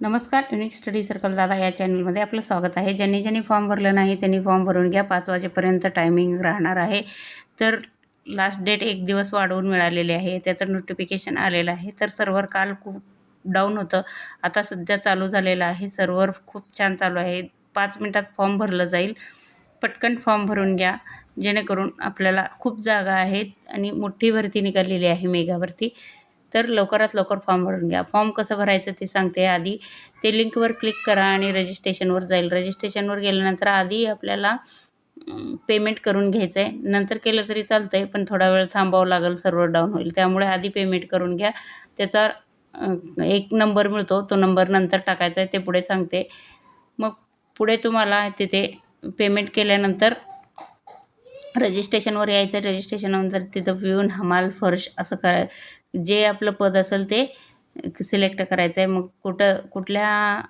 नमस्कार unique study circle दादा या चॅनलमध्ये आपलं स्वागत आहे. ज्यांनी ज्यांनी फॉर्म भरलं नाही त्यांनी फॉर्म भरून घ्या. पाच वाजेपर्यंत टायमिंग राहणार आहे. तर लास्ट डेट एक दिवस वाढवून मिळालेले आहे. त्याचं नोटिफिकेशन आलेलं आहे. तर सर्व्हर काल खूप डाऊन होतं. आता सध्या चालू झालेलं आहे. सर्व्हर खूप छान चालू आहे. पाच मिनटात फॉर्म भरलं जाईल. पटकन फॉर्म भरून घ्या. जेणेकरून आपल्याला खूप जागा आहेत आणि मोठी भरती निघालेली आहे मेगावरती. तर लवकरात लवकर फॉर्म भरून घ्या. फॉर्म कसं भरायचं ते सांगते. आधी ते लिंकवर क्लिक करा आणि रजिस्ट्रेशनवर जाईल. रजिस्ट्रेशनवर गेल्यानंतर आधी आपल्याला पेमेंट करून घ्यायचं आहे नंतर केलं तरी चालतं आहे पण थोडा वेळ थांबावं लागेल सर्व्हर डाऊन होईल. त्यामुळे आधी पेमेंट करून घ्या. त्याचा एक नंबर मिळतो. तो नंबर नंतर टाकायचा आहे ते पुढे सांगते. मग पुढे तुम्हाला तिथे पेमेंट केल्यानंतर रजिस्ट्रेशनवर यायचं रजिस्ट्रेशननंतर तिथं पिऊन हमाल फर्श असं करा जे आपलं पद असेल ते सिलेक्ट करायचं आहे मग कुठं कुठल्या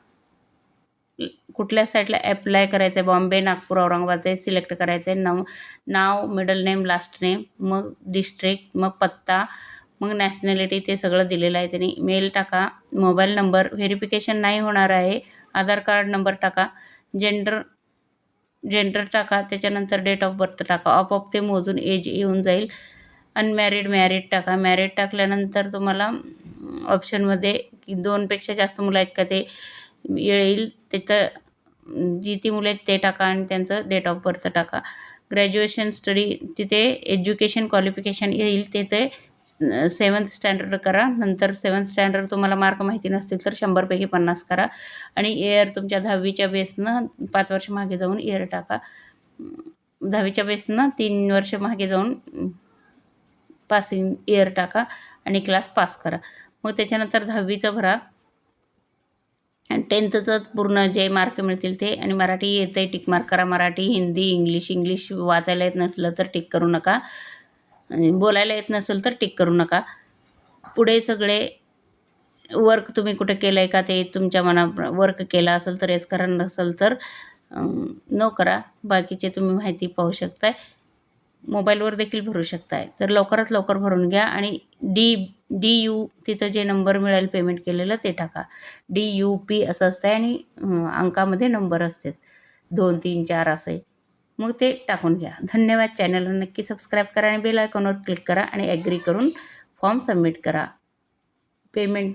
कुठल्या साईडला ॲप्लाय करायचं आहे बॉम्बे नागपूर औरंगाबाद हे सिलेक्ट करायचं आहे नाव नाव मिडल नेम लास्ट नेम मग डिस्ट्रिक्ट मग पत्ता मग नॅशनॅलिटी ते सगळं दिलेलं आहे त्यांनी. मेल टाका. मोबाईल नंबर व्हेरिफिकेशन नाही होणार आहे. आधार कार्ड नंबर टाका. जेंडर जेंडर टाका त्याच्यानंतर डेट ऑफ बर्थ टाका. आपोआप ते मोजून एज येऊन जाईल. अनमॅरिड मॅरिड टाका. मॅरिड टाकल्यानंतर तुम्हाला ऑप्शनमध्ये की दोनपेक्षा जास्त मुलं आहेत का ते येईल. तिथं जी ती मुलं आहेत ते टाका आणि त्यांचं डेट ऑफ बर्थ टाका. ग्रॅज्युएशन स्टडी तिथे एज्युकेशन क्वालिफिकेशन येईल तिथे सेवन्थ स्टँडर्ड करा. नंतर सेवन्थ स्टँडर्ड तुम्हाला मार्क माहिती नसतील तर शंभरपैकी पन्नास करा. आणि इयर तुमच्या दहावीच्या बेसनं पाच वर्ष मागे जाऊन इयर टाका. दहावीच्या बेसनं तीन वर्ष मागे जाऊन पासिंग इयर टाका आणि क्लास पास करा. मग त्याच्यानंतर दहावीचं भरा. आणि टेन्थचं पूर्ण जे मार्क मिळतील ते आणि मराठी येतं आहे टिक मार्क करा. मराठी हिंदी इंग्लिश इंग्लिश वाचायला येत नसलं तर टिक करू नका. बोलायला येत नसेल तर टिक करू नका. पुढे सगळे वर्क तुम्ही कुठे केलं आहे का ते तुमच्या मना वर्क केला असेल तर येस करा. नसेल तर नो करा. बाकीचे तुम्ही माहिती पाहू शकताय. मोबाईलवर देखील भरू शकताय. तर लवकरात लवकर भरून घ्या आणि डी डी यू तिथं जे नंबर मिळेल पेमेंट केलेलं ते टाका. डी यू पी असं असतं आहे आणि अंकामध्ये नंबर असतात. दोन तीन चार असे मग ते टाकून घ्या. धन्यवाद. चॅनलला नक्की सबस्क्राईब करा आणि बेल आयकॉनवर क्लिक करा आणि ॲग्री करून फॉर्म सबमिट करा. पेमेंट